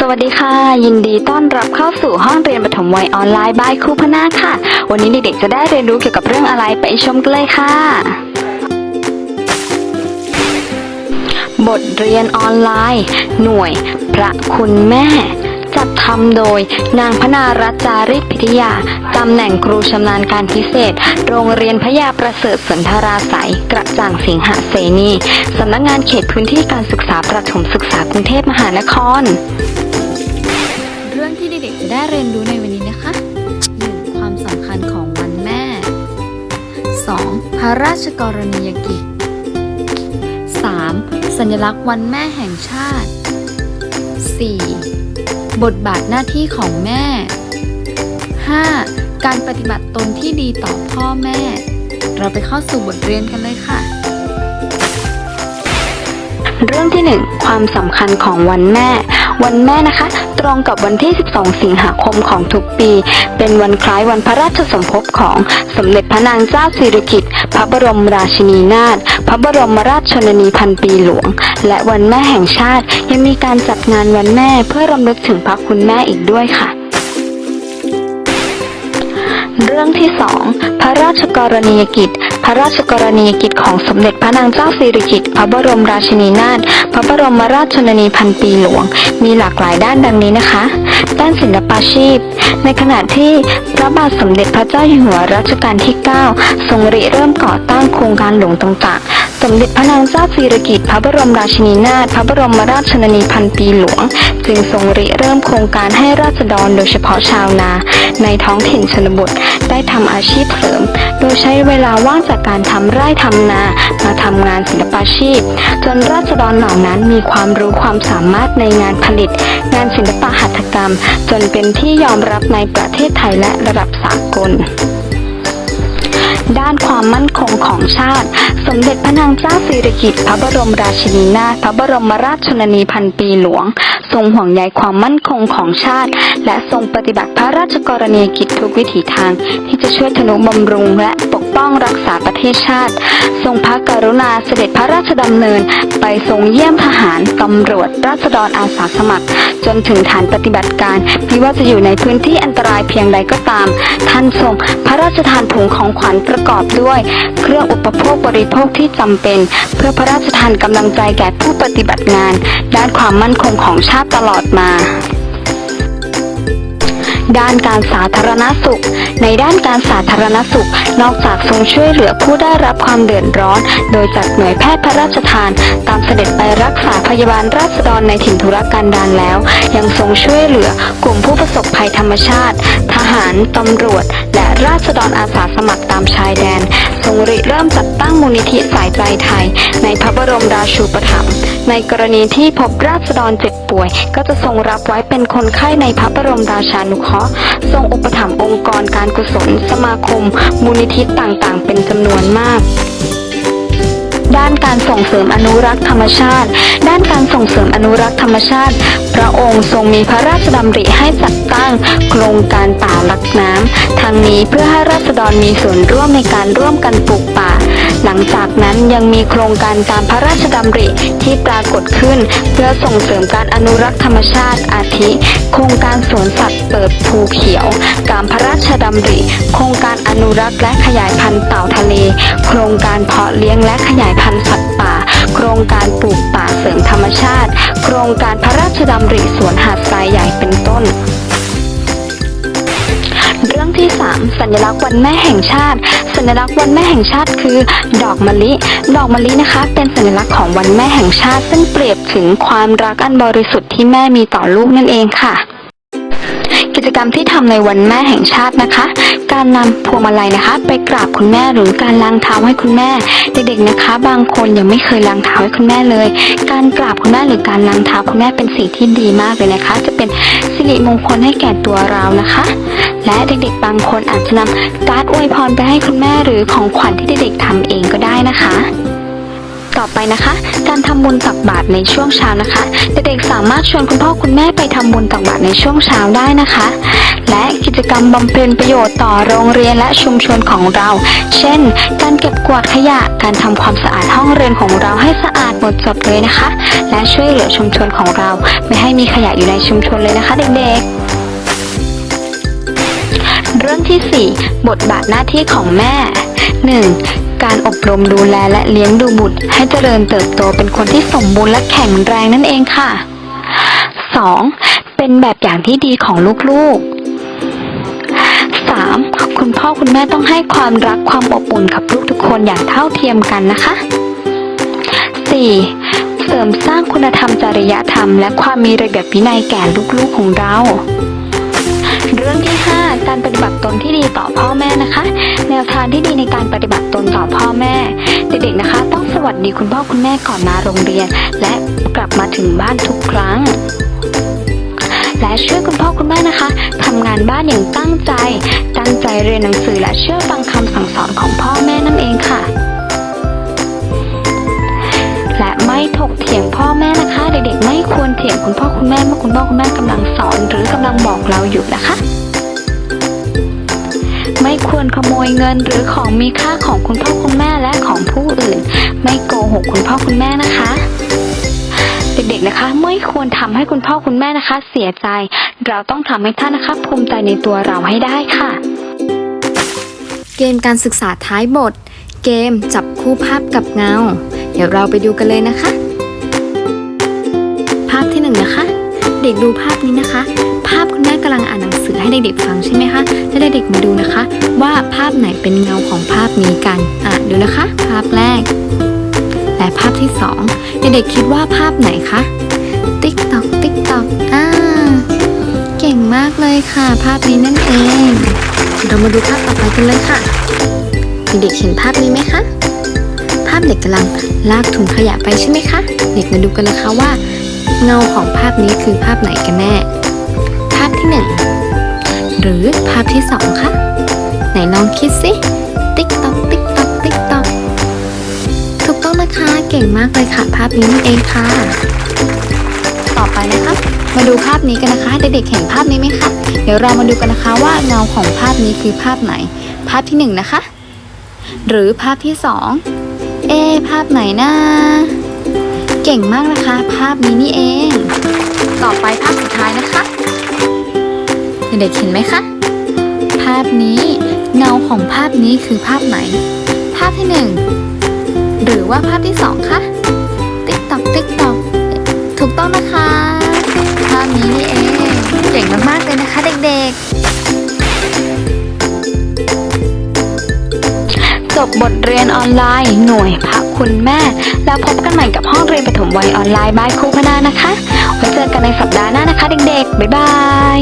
สวัสดีค่ะ ยินดีต้อนรับเข้าสู่ห้องเรียนปฐมวัยออนไลน์บายครูพนาค่ะ วันนี้เด็กๆจะได้เรียนรู้เกี่ยวกับเรื่องอะไรไปชมกันเลยค่ะ บทเรียนออนไลน์ หน่วย พระคุณแม่ จัดทำโดย นางพนารัจาริกพิทยาตำแหน่งครูชำนาญการพิเศษ โรงเรียนพยาประเสริฐสันทราสัยกระจ่างสิงหเสนีสำนักงานเขตพื้นที่การศึกษาประถมศึกษากรุงเทพมหานคร ด็กๆจะได้เรียนรู้ในวันนี้นะคะ 1. ความสำคัญของวันแม่ 2. พระราชกรณียกิจ 3. สัญลักษณ์วันแม่แห่งชาติ 4. บทบาทหน้าที่ของแม่ 5. การปฏิบัติตนที่ดีต่อพ่อแม่ เราไปเข้าสู่บทเรียนกันเลยค่ะ เรื่องที่ 1 ความสำคัญของวันแม่ วันแม่นะคะ ตรงกับวันที่ 12 สิงหาคมของทุกปี เป็นวันคล้ายวันพระราชสมภพของสมเด็จพระนางเจ้าสิริกิติ์พระบรมราชินีนาถพระบรมราชชนนีพันปีหลวง และวันแม่แห่งชาติ ยังมีการจัดงานวันแม่เพื่อรำลึกถึงพระคุณแม่อีกด้วยค่ะเรื่องที่สองพระราชกรณียกิจ พระราชกรณียกิจของสมเด็จพระนางเจ้าสิริกิติ์พระบรมราชินีนาถพระบรมราชชนนีพันปีหลวง มีหลากหลายด้านดังนี้นะคะ ด้านศิลปาชีพ ในขณะที่พระบาทสมเด็จพระเจ้าอยู่หัวรัชกาลที่ 9 ทรงริเริ่มก่อตั้งโครงการหลวงต่างๆ มเด็จพระนางเจ้าสิริกิติ์พระบรมราชินีนาถพระบรมราชชนนีพันปีหลวง จึงทรงริเริ่มโครงการให้ราษฎรโดยเฉพาะชาวนา ในท้องถิ่นชนบทได้ทำอาชีพเสริม โดยใช้เวลาว่างจากการทำไร่ทำนามาทำงานศิลปาชีพ จนราษฎรเหล่านั้นมีความรู้ความสามารถในงานผลิต งานศิลปะหัตถกรรม จนเป็นที่ยอมรับในประเทศไทยและระดับสากล ด้านความมั่นคงของชาติ สมเด็จพระนางเจ้าสิริกิติ์พระบรมราชินีนาถพระบรมราชชนนีพันปีหลวง ทรงห่วงใยความมั่นคงของชาติ และทรงปฏิบัติพระราชกรณียกิจทุกวิถีทาง ที่จะช่วยทนุบำรุงและป ป้องรักษาประเทศชาติ ทรงพระกรุณาเสด็จพระราชดำเนิน ไปทรงเยี่ยมทหารตำรวจราษฎรอาสาสมัคร จนถึงฐานปฏิบัติการไม่ว่าจะอยู่ในพื้นที่อันตรายเพียงใดก็ตาม ท่านทรงพระราชทานถุงของขวัญประกอบด้วย เครื่องอุปโภคบริโภคที่จำเป็น เพื่อพระราชทานกำลังใจแก่ผู้ปฏิบัติงาน ด้านความมั่นคงของชาติตลอดมา ด้านการสาธารณสุข ในด้านการสาธารณสุข นอกจากทรงช่วยเหลือผู้ได้รับความเดือดร้อน โดยจัดหน่วยแพทย์พระราชทาน ตามเสด็จไปรักษาพยาบาลราษฎรในถิ่นธุรกันดารแล้ว ยังทรงช่วยเหลือกลุ่มผู้ประสบภัยธรรมชาติ ทหาร ตำรวจ และราษฎรอาสาสมัครตามชายแดน ทรงริเริ่มจัดตั้งมูลนิธิสายใจไทย ในพระบรมราชูปถัมภ์ในกรณีที่พบราษฎรเจ็บป่วย ก็จะทรงรับไว้เป็นคนไข้ในพระบรมราชานุเคราะห์ทรงอุปถัมภ์องค์กรการกุศล สมาคม มูลนิธิต่างๆ เป็นจำนวนมาก ด้านการส่งเสริมอนุรักษ์ธรรมชาติ ด้านการส่งเสริมอนุรักษ์ธรรมชาติ พระองค์ทรงมีพระราชดำริให้จัดตั้ง โครงการป่าลักน้ำทางนี้เพื่อให้ราษฎรมีส่วนร่วมในการร่วมกันปลูกป่า หลังจากนั้นยังมีโครงการตามพระราชดำริที่ปรากฏขึ้น เพื่อส่งเสริมการอนุรักษ์ธรรมชาติอาทิ โครงการสวนสัตว์เปิดภูเขียว การพระราชดำริ โครงการอนุรักษ์และขยายพันธุ์เต่าทะเล โครงการเพาะเลี้ยงและขยายพันธุ์สัตว์ป่า โครงการปลูกป่าเสริมธรรมชาติ โครงการพระราชดำริสวนหาดทรายใหญ่เป็นต้น สัญลักษณ์วันแม่แห่งชาติ สัญลักษณ์วันแม่แห่งชาติคือ ดอกมะลิ ดอกมะลินะคะ เป็นสัญลักษณ์ของวันแม่แห่งชาติ ซึ่งเปรียบถึงความรักอันบริสุทธิ์ที่แม่มีต่อลูกนั่นเองค่ะกิจกรรมที่ทำในวันแม่แห่งชาตินะคะ การนำพวงมาลัยนะคะ ไปกราบคุณแม่หรือการล้างเท้าให้คุณแม่ เด็กๆนะคะ บางคนยังไม่เคยล้างเท้าให้คุณแม่เลย การกราบคุณแม่หรือการล้างเท้าคุณแม่เป็นสิ่งที่ดีมากเลยนะคะ จะเป็นสิริมงคลให้แก่ตัวเรานะคะ และเด็กๆ บางคนอาจจะนำการ์ดอวยพรไปให้คุณแม่หรือของขวัญที่เด็กๆทำเองก็ได้นะคะ ต่อไปนะคะ การทำบุญตักบาตรในช่วงเช้านะคะ เด็กๆสามารถชวนคุณพ่อคุณแม่ไปทำบุญตักบาตรในช่วงเช้าได้นะคะ และกิจกรรมบำเพ็ญประโยชน์ต่อโรงเรียนและชุมชนของเรา เช่น การเก็บกวาดขยะการทำความสะอาดห้องเรียนของเราให้สะอาดหมดจดเลยนะคะ และช่วยเหลือชุมชนของเรา ไม่ให้มีขยะอยู่ในชุมชนเลยนะคะ เด็กๆ เรื่องที่ 4 บทบาทหน้าที่ของแม่ 1. การอบรมดูแลและเลี้ยงดูบุตร ให้เจริญเติบโตเป็นคนที่สมบูรณ์และแข็งแรงนั่นเองค่ะ 2. เป็นแบบอย่างที่ดีของลูกๆ 3. คุณพ่อคุณแม่ต้องให้ความรักความอบอุ่นกับลูกทุกคนอย่างเท่าเทียมกันนะคะ 4. เสริมสร้างคุณธรรมจริยธรรม และความมีระเบียบวินัยแก่ลูกๆของเรา เรื่องที่ 5 การปฏิบัติ ตนที่ดีต่อพ่อแม่นะคะ แนวทางที่ดีในการปฏิบัติตนต่อพ่อแม่ เด็กๆนะคะ ต้องสวัสดีคุณพ่อคุณแม่ก่อนมาโรงเรียน และกลับมาถึงบ้านทุกครั้งและช่วยคุณพ่อคุณแม่นะคะทำงานบ้านอย่างตั้งใจ ตั้งใจเรียนหนังสือและเชื่อฟังคำสั่งสอนของพ่อแม่นั่นเองค่ะ และไม่ถกเถียงพ่อแม่นะคะ เด็กๆไม่ควรเถียงคุณพ่อคุณแม่เมื่อคุณพ่อคุณแม่กำลังสอน หรือกำลังบอกเราอยู่นะคะ ไม่ควรขโมยเงินหรือของมีค่าของคุณพ่อคุณแม่และของผู้อื่น ไม่โกหกคุณพ่อคุณแม่นะคะ เด็กๆนะคะไม่ควรทำให้คุณพ่อคุณแม่นะคะ เสียใจ เราต้องทำให้ท่านนะคะ ภูมิใจในตัวเราให้ได้ค่ะ เกมการศึกษาท้ายบท เกมจับคู่ภาพกับเงา เดี๋ยวเราไปดูกันเลยนะคะ ภาพที่หนึ่งนะคะ เด็กดูภาพนี้นะคะ ภาพคุณแม่กำลังอ่านหนังสือให้เด็กๆฟังใช่ไหมคะแล้เด็กๆมาดูนะคะ ว่าภาพไหนเป็นเงาของภาพนี้กันอะดูนะคะ ภาพแรก และภาพที่สองเด็กๆคิดว่าภาพไหนคะติ๊กตอกติ๊กตอกอ่าเก่งมากเลยค่ะ ภาพนี้นั่นเอง เรามาดูภาพต่อไปกันเลยค่ะ เด็กๆเห็นภาพนี้ไหมคะภาพเด็กกำลังลากถุงขยะไปใช่ไหมคะ เด็กมาดูกันนะคะว่า เงาของภาพนี้คือภาพไหนกันแน่าพที่หนึ่งหรือภาพที่สองคะไหนลองคิดสิ ติ๊กตอกติ๊กตอกติ๊กตอกถูกต้องนะคะเก่งมากเลยค่ะ ภาพนี้นั่นเองค่ะ ต่อไปนะคะมาดูภาพนี้กันนะคะ เด็กๆเห็นภาพนี้ไหมคะเดี๋ยวเรามาดูกันนะคะว่าเงาของภาพนี้คือภาพไหน ภาพที่หนึ่งนะคะ หรือภาพที่สองเอ ภาพไหนนะเก่งมากนะคะ ภาพนี้นี่เอง ต่อไปภาพสุดท้ายนะคะ เด็กๆเห็นไหมคะ ภาพนี้เงาของภาพนี้คือภาพไหน ภาพที่หนึ่งหรือว่าภาพที่สองคะติ๊กตอกติ๊กตอกถูกต้องนะคะ ภาพนี้นี่เองเก่งมากๆเลยนะคะเด็กๆ จบบทเรียนออนไลน์ หน่วยพระคุณแม่ แล้วพบกันใหม่กับห้องเรียนปฐมวัยออนไลน์บายครูพนานะคะไว้เจอกันในสัปดาห์หน้านะคะเด็กๆ บ๊ายบาย